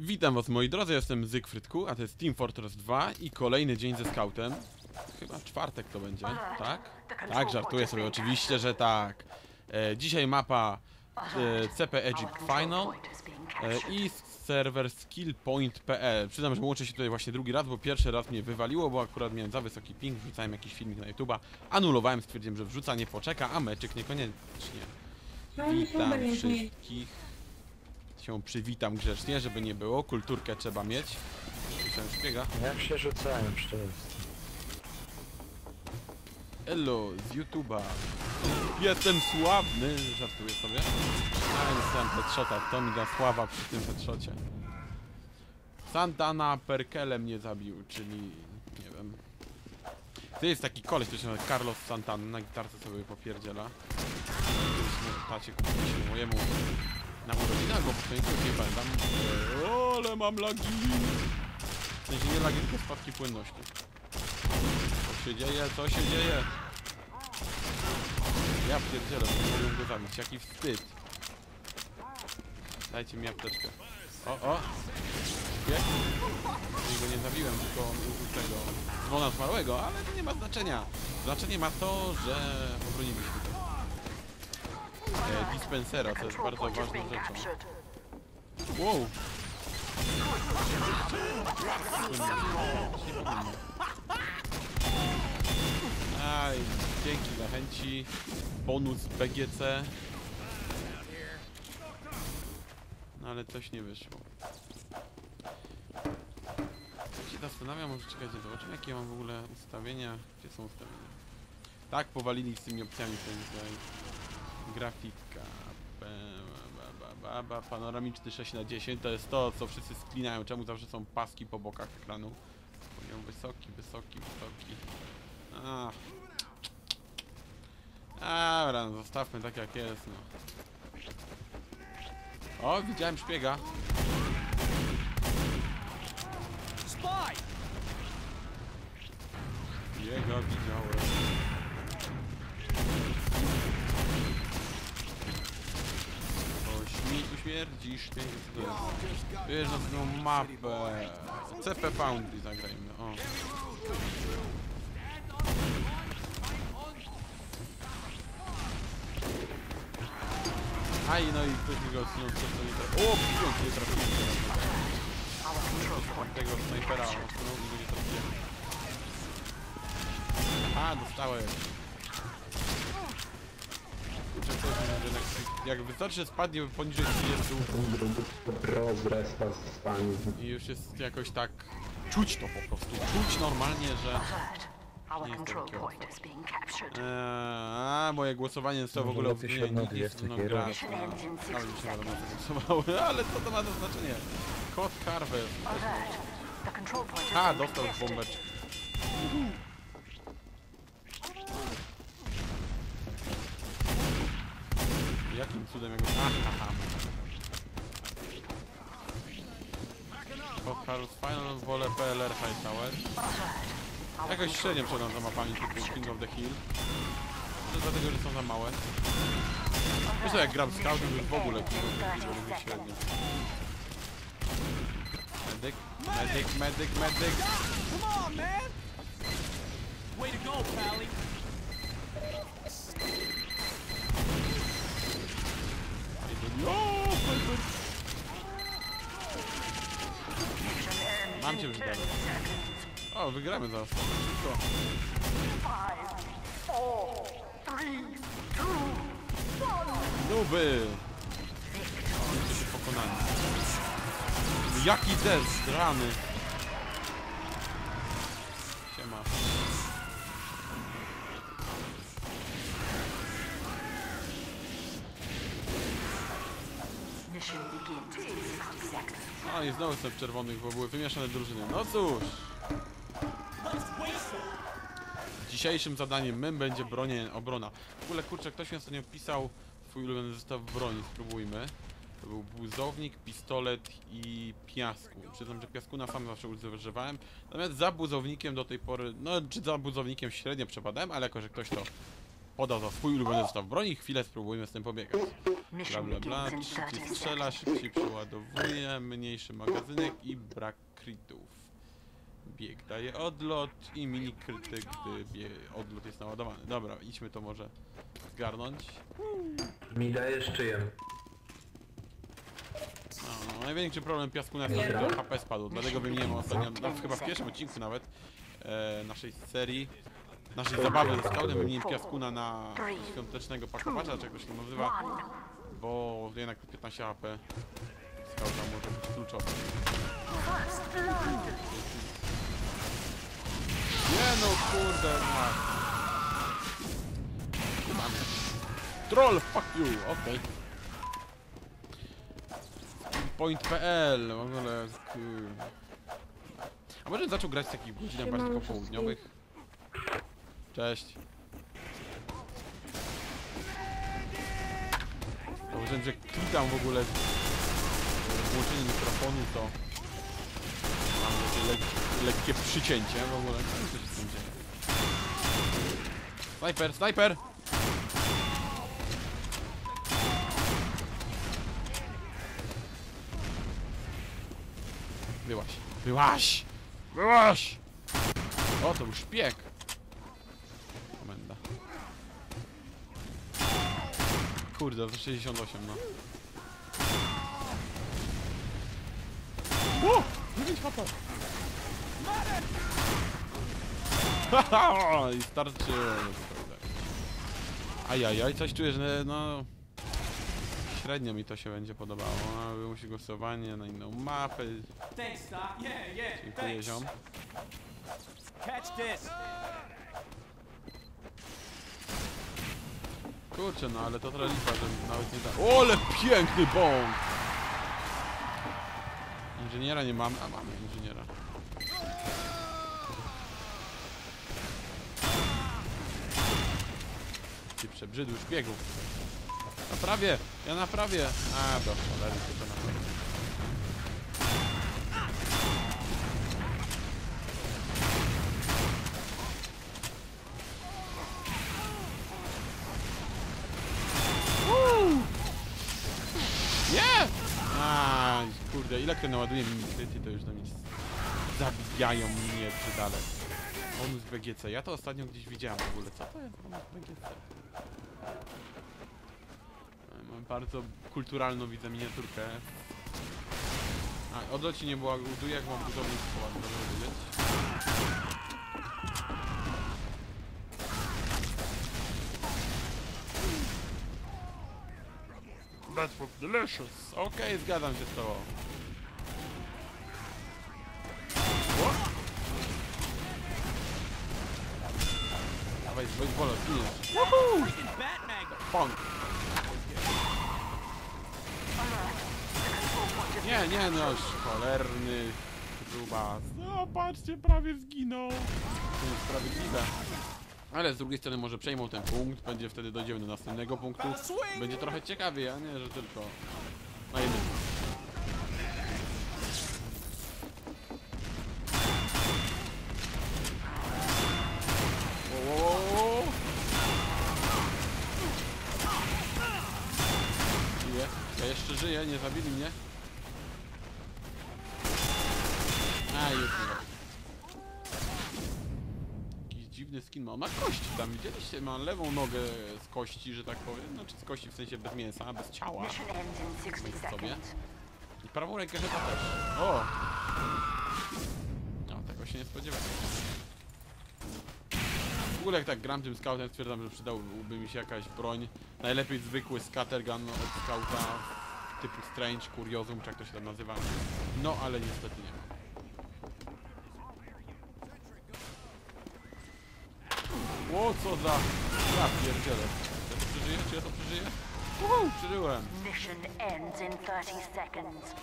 Witam was moi drodzy, jestem Zygfrydku, a to jest Team Fortress 2 i kolejny dzień ze scoutem. Chyba czwartek to będzie, tak? Tak, żartuję sobie, oczywiście, że tak. E, dzisiaj mapa e, CP Egypt Final e, i serwer skillpoint.pl. Przyznam, że łączę się tutaj właśnie drugi raz, bo pierwszy raz mnie wywaliło, bo akurat miałem za wysoki ping, wrzucałem jakiś filmik na YouTube'a, anulowałem, stwierdziłem, że wrzucanie poczeka, a meczyk niekoniecznie. No Witam wszystkich. Się przywitam grzecznie, żeby nie było. Kulturkę trzeba mieć. Słyszałem szpiega. Jak się rzucają przez... Elo, z YouTube'a. Jestem sławny. Żartuję sobie. A, dostałem headshota. To mi da sława przy tym headshocie. Santana Perkele mnie zabił, czyli... nie wiem. To jest taki koleś, który się nazywa Carlos Santana. Na gitarce sobie popierdziela. Tacie kupiliśmy mojemu na urodzinach, bo po końcu nie pamiętam. E, ale mam lagi! W sensie nie lagi, tylko spadki płynności. Co się dzieje? Co się dzieje? Ja pierdzielę, nie mogę go zabić. Jaki wstyd. Dajcie mi apteczkę. O, o! Śpiech. Ja go nie zabiłem, tylko on użył tego dzwona zmarłego, ale to nie ma znaczenia. Znaczenie ma to, że tutaj. E, dispensera, to jest bardzo ważną rzeczą. Wow! Aj, dzięki dla chęci. Bonus BGC. No ale coś nie wyszło. Tak się zastanawiam, może czekajcie, zobaczymy jakie mam w ogóle ustawienia. Gdzie są ustawienia? Tak, powalili z tymi opcjami tutaj. Grafika. Ba, ba, ba, ba, ba, panoramiczny 6 na 10 to jest to, co wszyscy sklinają. Czemu zawsze są paski po bokach ekranu? Poziom wysoki, wysoki, wysoki. Ach. Dobra, no zostawmy tak jak jest, no. O, widziałem szpiega. Jego widziałem. O, śmierdzisz, ty. Jest? Wiesz, na tą mapę. CP Foundry zagrajmy, o. Aj, no i ktoś mi go odsunął przez to nie trafił. O, piąt nie trafiłem tego snajpera odsunął i go nie trafiłem. A, dostałem. Kurczę, że jak, jak wystarczy, że spadnie poniżej 30 Rozresta z pani. i już jest jakoś tak... Czuć to po prostu. Czuć normalnie, że... Our Nie control jestem point is being captured. Eee, a moje głosowanie zostało w Może ogóle lepiej się nie, jest no, no. Mi się wiadomo, co głosowały, ale co to ma za znaczenie? Kod Carver. Alert. The control point A, dostał contested. bombeczkę. Jakim cudem. Aha. Kod Carver Final, wolę PLR High Tower. Jakoś średnio przeglądam za mapami typu King of the Hill. Może dlatego, że są za małe. Zresztą jak gram scoutem, to już w ogóle King of the Hill robię średnio. Medyk. Come on, man! Way to go, Pally! Mam cię wygrać. O, wygramy zaraz. Szybko. Nuby! Jesteście pokonani. Jaki deszcz, rany! Siema. Mission begins in 60 seconds. No i znowu jestem w czerwonych, bo były wymieszane drużyny. No cóż! Dzisiejszym zadaniem mym będzie bronie, obrona. W ogóle kurczę, ktoś mi ostatnio pisał swój ulubiony zestaw broni, spróbujmy. To był buzownik, pistolet i piasku. Przyznam, że piasku na sam zawsze używałem. Natomiast za buzownikiem do tej pory, no czy za buzownikiem średnio przepadałem, ale jako, że ktoś to podał za swój ulubiony zestaw broni. Chwilę spróbujmy z tym pobiegać. Bla bla bla, szybciej 30 strzela, szybciej przeładowuje, mniejszy magazynek i brak critów. Bieg daje odlot i mini kryty, gdy odlot jest naładowany. Dobra, idźmy to może zgarnąć. Mi dajesz czyjem? No, no, największy problem piasku na jest to, że HP spadł, dlatego wymieniłem ostatnio, no, chyba w pierwszym odcinku nawet e, naszej serii, naszej zabawy ze scoutem wymieniłem piaskuna na świątecznego pakowacza, czy jak to się nazywa, bo jednak 15 HP scouta może być kluczowe. Nie no, kurde. Mamy. Troll, fuck you, okej. Point.pl, w ogóle. A może zaczął grać w takich godzinach bardziej popołudniowych? Cześć. Zauważyłem, że klikam w ogóle włączenie mikrofonu, to mam takie lek lekkie przycięcie w ogóle. Co się z tym dzieje? Snajper, snajper! Byłaś, byłaś! Byłaś! O, to był szpieg! Kurde, to 68, no. O! 9 HP! Haha, I starczy. Ajajaj, coś czuję, że no... Średnio mi to się będzie podobało. A, Wymusi głosowanie na inną mapę. Dziękuję, ziom. Catch this. Kurczę, no ale to trochę lipa, że nawet nie da... O, ale piękny bąk! Inżyniera nie mamy, a mamy inżyniera. Ty przebrzydły szpiegów. Naprawię! Ja naprawię! A, do cholery, kurde, ile kto naładuje minikryty, to już do nic zabijają mnie przydale. Bonus BGC, ja to ostatnio gdzieś widziałem w ogóle, co to jest bonus BGC? E, Mam bardzo kulturalną widzę miniaturkę. A, odleci nie była buduję, jak mam budownictwo ładnie wiedzieć. That was delicious. Okej, zgadzam się z tobą. Dawaj, z baseballa, zginiesz. Pong. Nie, nie, no już cholerny grubas. No, patrzcie, prawie zginął. To jest sprawiedliwe. Ale z drugiej strony może przejmą ten punkt, będzie wtedy dojdziemy do następnego punktu. Będzie trochę ciekawiej, a nie, że tylko na jednym. Żyję, nie zabili mnie. A, już nie. Jakiś dziwny skin ma. On ma kości tam, widzieliście? Ma lewą nogę z kości, że tak powiem. Znaczy z kości w sensie bez mięsa, bez ciała. 60 Sobie. I prawą rękę chyba też. O! No, tego się nie spodziewałem. W ogóle jak tak gram tym scoutem, stwierdzam, że przydałby mi się jakaś broń. Najlepiej zwykły scattergun od scouta typu strange, kuriozum, czy jak to się tam nazywa. No, ale niestety nie ma. O, co za... Ja pierdzielę. Ja to przeżyję? Czy ja to przeżyję? Uhu, przeżyłem. Mission ends in 30 seconds.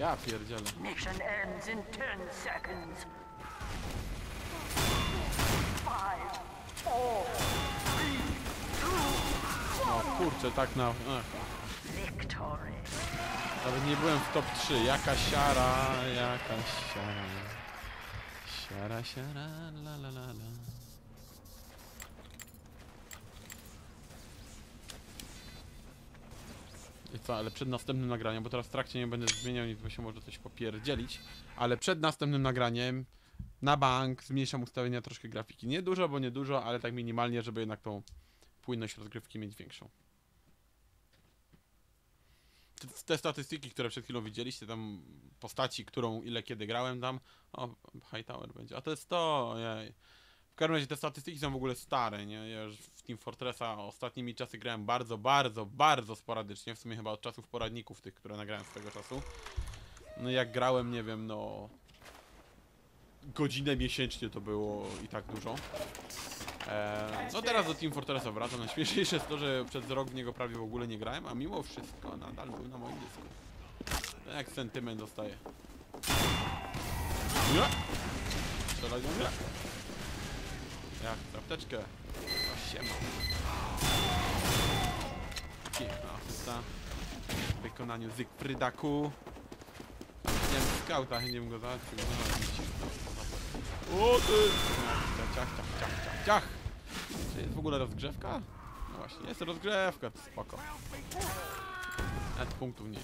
Ja pierdzielę. Mission ends in 10 seconds. 5, 4, 3, 2, 1. O kurczę, tak na... E. Victory. Nawet nie byłem w top 3. Jaka siara, jaka siara. Siara, siara, la la la la. I co, ale przed następnym nagraniem, bo teraz w trakcie nie będę zmieniał nic, bo się może coś popierdzielić, ale przed następnym nagraniem na bank zmniejszam ustawienia troszkę grafiki. Nie dużo, bo nie dużo, ale tak minimalnie, żeby jednak tą płynność rozgrywki mieć większą. Te, te statystyki, które przed chwilą widzieliście, tam postaci, którą ile kiedy grałem tam, o, Hightower będzie, a to jest to, ojej. W każdym razie te statystyki są w ogóle stare, nie? Ja już w Team Fortressa ostatnimi czasy grałem bardzo, bardzo, bardzo sporadycznie, w sumie chyba od czasów poradników tych, które nagrałem z tego czasu. No jak grałem, nie wiem, no... Godzinę miesięcznie to było i tak dużo. Eee, no teraz do Team Fortressa wracam. Najśmieszniejsze jest to, że przez rok w niego prawie w ogóle nie grałem, a mimo wszystko nadal był na moim dysku. No Jak sentyment zostaje. Nie! Strzelaj do mnie. Jak apteczkę. O, siema. Piękna asysta. W wykonaniu Zygfrydaku. Wiem, skauta, nie wiem go załatwił. O ty! Ciach, ciach, ciach, ciach, ciach. Czy jest w ogóle rozgrzewka? No właśnie, jest rozgrzewka, spoko. Nawet punktów nie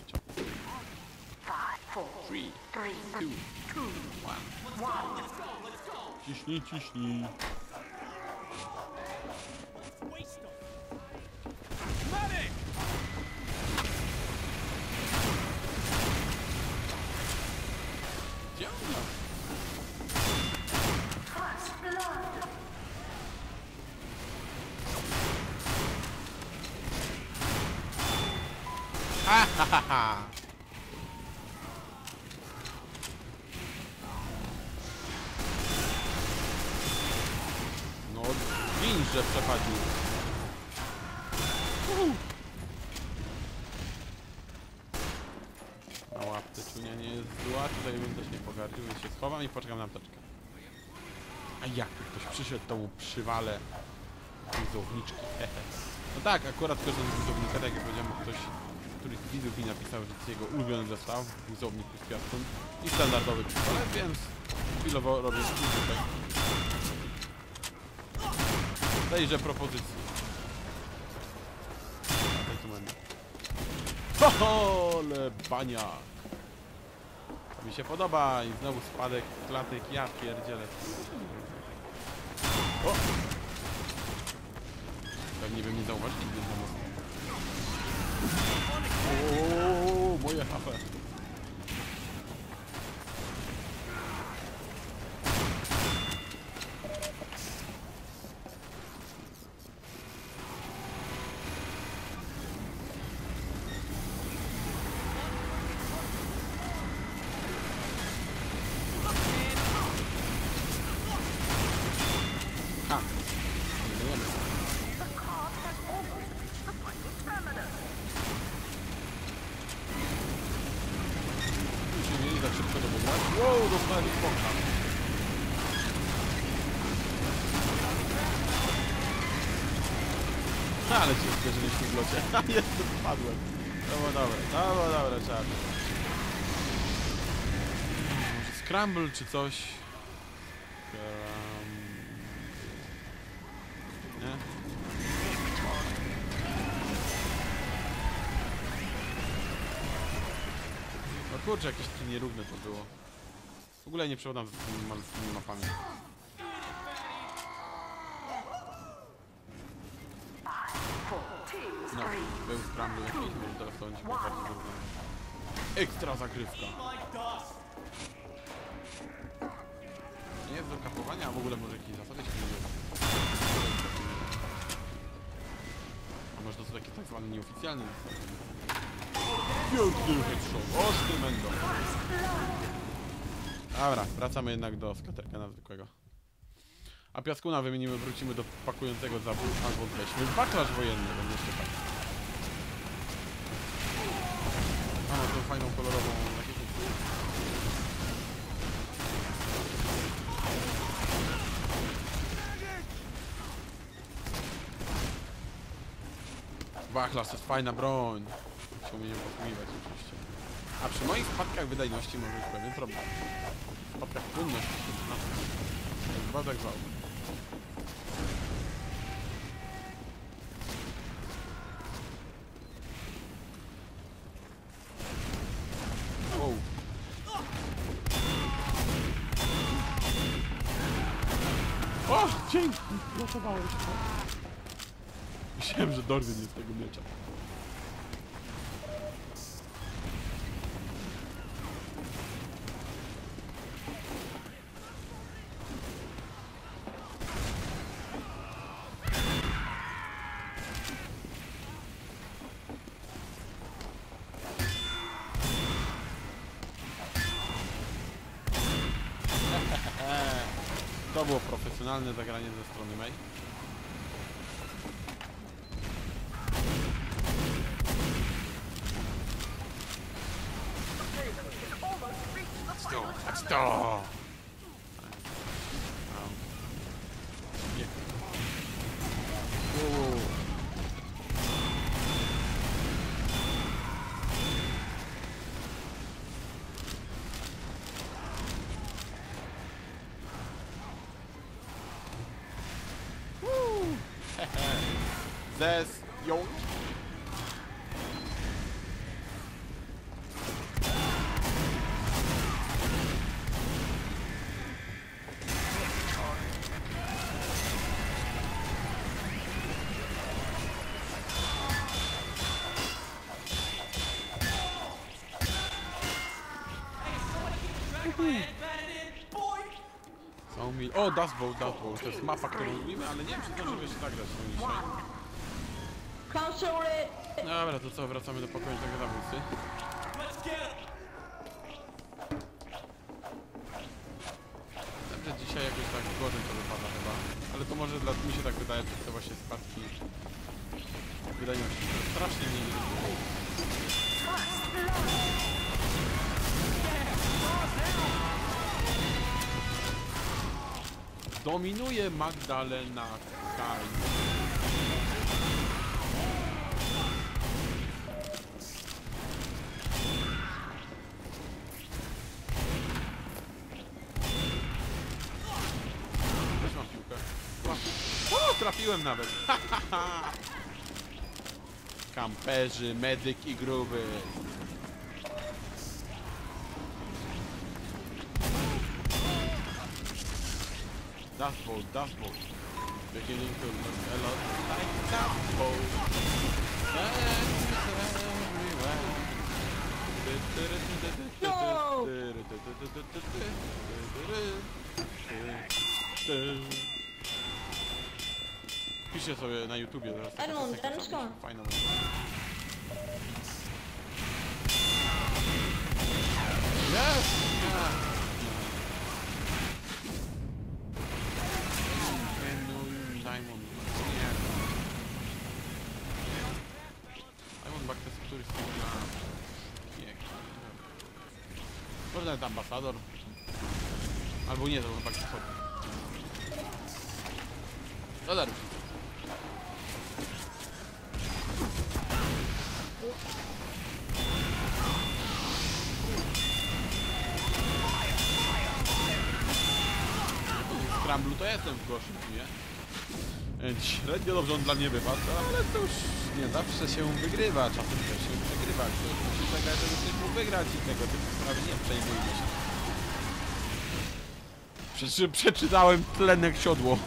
four, 3, three, 2, two, 1. one. Ciśnij, ciśnij. Przechodził. Na łapce czunia nie jest zła, tutaj bym też nie pogardził, więc się schowam i poczekam na apteczkę. A jak ktoś przyszedł, to mu przywalę buzowniczki. hehe. No tak, akurat korzystam z buzownika, tak jak powiedziałem, ktoś, któryś z widzów mi napisał, że to jego ulubiony zestaw, buzownik plus piastun i standardowy pistolet, więc chwilowo robię tutaj tejże propozycji. Tak tu baniak! To mi się podoba i znowu spadek klatek, ja pierdzielę. O! Pewnie bym nie zauważyli, gdybym za mocno. Ooo, moje HP. Ale cię zderzyliśmy w locie. Jeszcze spadłem. To było dobre, to było dobre, trzeba. Może scramble czy coś. Scram... Nie? No kurczę, jakieś tu nierówne to było. W ogóle nie przewodam z malutkimi mapami. No, był scramble jakiś, może teraz to będzie bardziej wyrównane. Ekstra zagrywka. Nie jest do kapowania, a w ogóle może jakieś zasady się nie wiem. A może to są takie tak zwane nieoficjalne zasady. Piękny headshot, ostry mendo. Dobra, wracamy jednak do skaterka zwykłego. A piaskuna wymienimy, wrócimy do pakującego zabój, albo weźmy wachlarz wojenny, będzie jeszcze fajnie. A, ma tą fajną kolorową rakietę. Wachlarz to jest fajna broń. Się umiem posługiwać oczywiście. A przy moich spadkach wydajności może być pewien problem. W spadkach płynności. No. Jak zwał, Dzięki! Uratowałeś mnie. Myślałem, że Dorwy nie z tego miecza. To było profesjonalne zagranie ze strony May. to! Nie. Są mi... O, Dust Bowl, Dust Bowl. To jest mapa, którą lubimy, ale nie wiem, czy się zagrać w Dobra, to co, wracamy do pokoju tego zabójcy. Że dzisiaj jakoś tak gorzej to wypada chyba. Ale to może dla mi się tak wydaje, że to właśnie spadki wydajności. To strasznie irytuje. Dominuje Magdalena Kaj. Też mam piłkę. O, trafiłem nawet. Kamperzy, medyk i gruby. Dustball, dustball. Beginning to look a lot like dustball. No! Piszcie sobie na YouTubie teraz. Edmund, skąd? Fajna. Yes! Genuine Diamond. Nie. Diamondback to jest któryś z tych na... Nie. Może nawet ambasador. Albo nie, to. No dobra. Jestem w gorszym teamie. Więc Średnio dobrze on dla mnie wypadł, ale to już nie zawsze się wygrywa, czasem też się przegrywa. Ktoś musi zagrać, żeby ktoś mógł wygrać i tego typu sprawy nie przejmujmy się. Przeczy, przeczytałem tlenek siodło.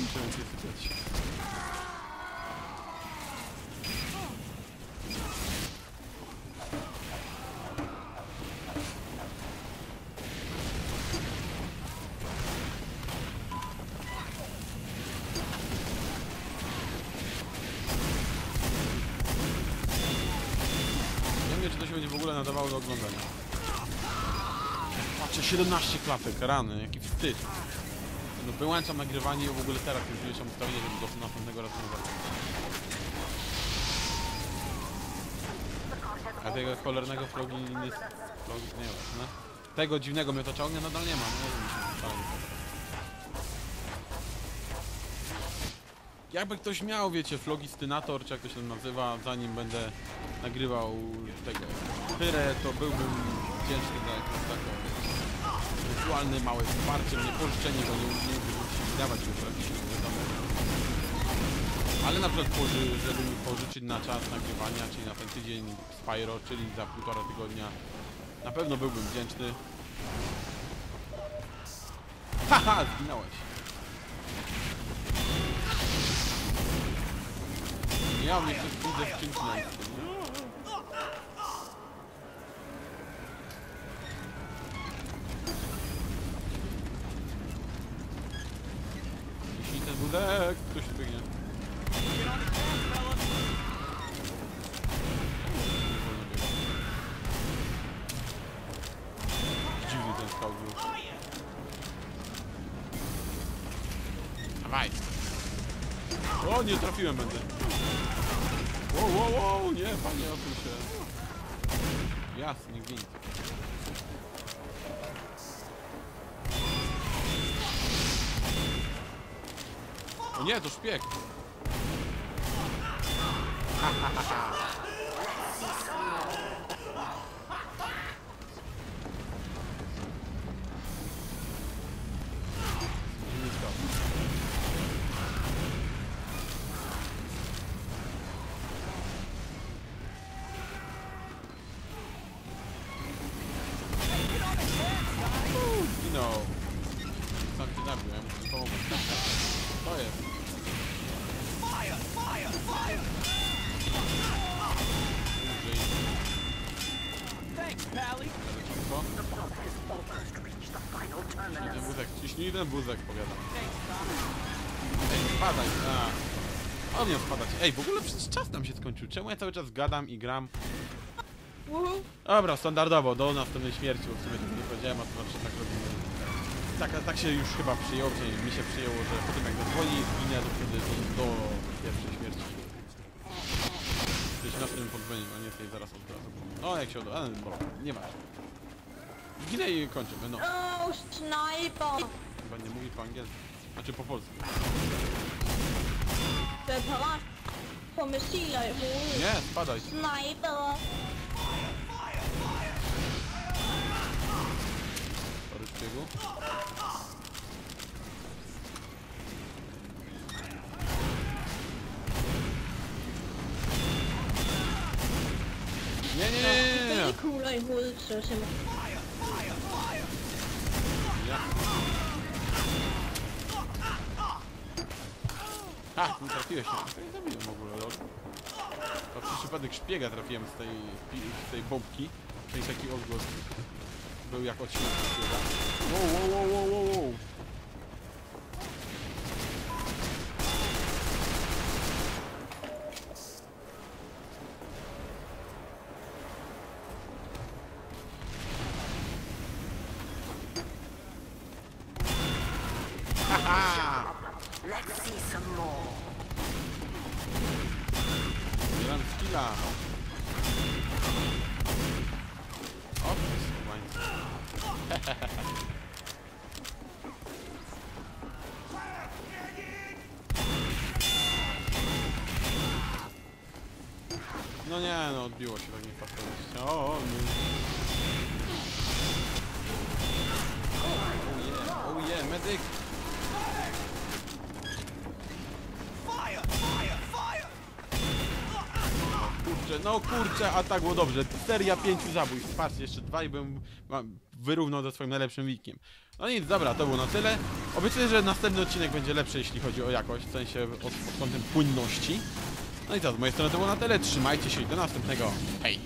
Muszę się sypiać. Nie wiem, czy to się będzie w ogóle nadawało do oglądania. Patrzcie, 17 klatek, rany, jaki wstyd. No wyłączam nagrywanie i w ogóle teraz już zmniejszam ustawienie, żeby do następnego razu nie. A tego cholernego floginy... Flog, nie wiem, Tego dziwnego miotacza ognia nadal nie ma, no nie wiem, to Jakby ktoś miał, wiecie, flogistynator, czy jak to się nazywa, zanim będę nagrywał tego tyrę, to byłbym wdzięczny za jakąś taką wirtualne małe wsparcie, nie pożyczenie go, nie, musieli dawać już praktycznie, wiadomo. Ale na przykład, żeby mi pożyczyć na czas nagrywania, czyli na ten tydzień Spyro, czyli za półtora tygodnia, na pewno byłbym wdzięczny. Haha, zginąłeś. Ja mnie coś widzę na O, nie trafiłem będę. Wow, wow, wow, nie, panie, odsuń się. Jasny gwint. O nie, to szpieg. Ten wózek, powiadam. Ej, spadaj. A. O mnie spadać. Ej, w ogóle przecież czas nam się skończył. Czemu ja cały czas gadam i gram? Dobra, standardowo, do następnej śmierci, bo w sumie tego nie powiedziałem, a to zawsze tak robimy. Tak, tak się już chyba przyjęło, przynajmniej mi się przyjęło, że po tym jak zadzwoni zginę, to wtedy do, do pierwszej śmierci. Gdzieś na tym podwonił, a nie tej zaraz od razu. No, jak się odbywa, ale bo, nie ma. Ginę i kończymy, no. Oh, sniper. Chyba nie mówi po angielsku. Znaczy po polsku. I hovedet. Nie, spadaj. Sniper. Sorry, szpiegu. Nie, nie, nie, nie, nie, kugler i så simpelthen. Ja. Ha, nie trafiłeś się. To nie zabiłem w ogóle, lol. To przez przypadek szpiega trafiłem z tej, z tej bombki. Czyli taki odgłos był jak od śmierci szpiega. Wow, wow, wow, wow, wow, wow. No nie, no odbiło się tak niefasowość. O, o, nie. Oh yeah, oh yeah, medyk! Kurczę, no kurczę, a tak było dobrze. Seria pięciu zabójstw. Patrzcie, jeszcze dwa i bym wyrównał ze swoim najlepszym wikiem. No nic, dobra, to było na tyle. Obiecuję, że następny odcinek będzie lepszy, jeśli chodzi o jakość, w sensie od, pod kątem płynności. No i co, z mojej strony to było na tyle. Trzymajcie się i do następnego. Hej!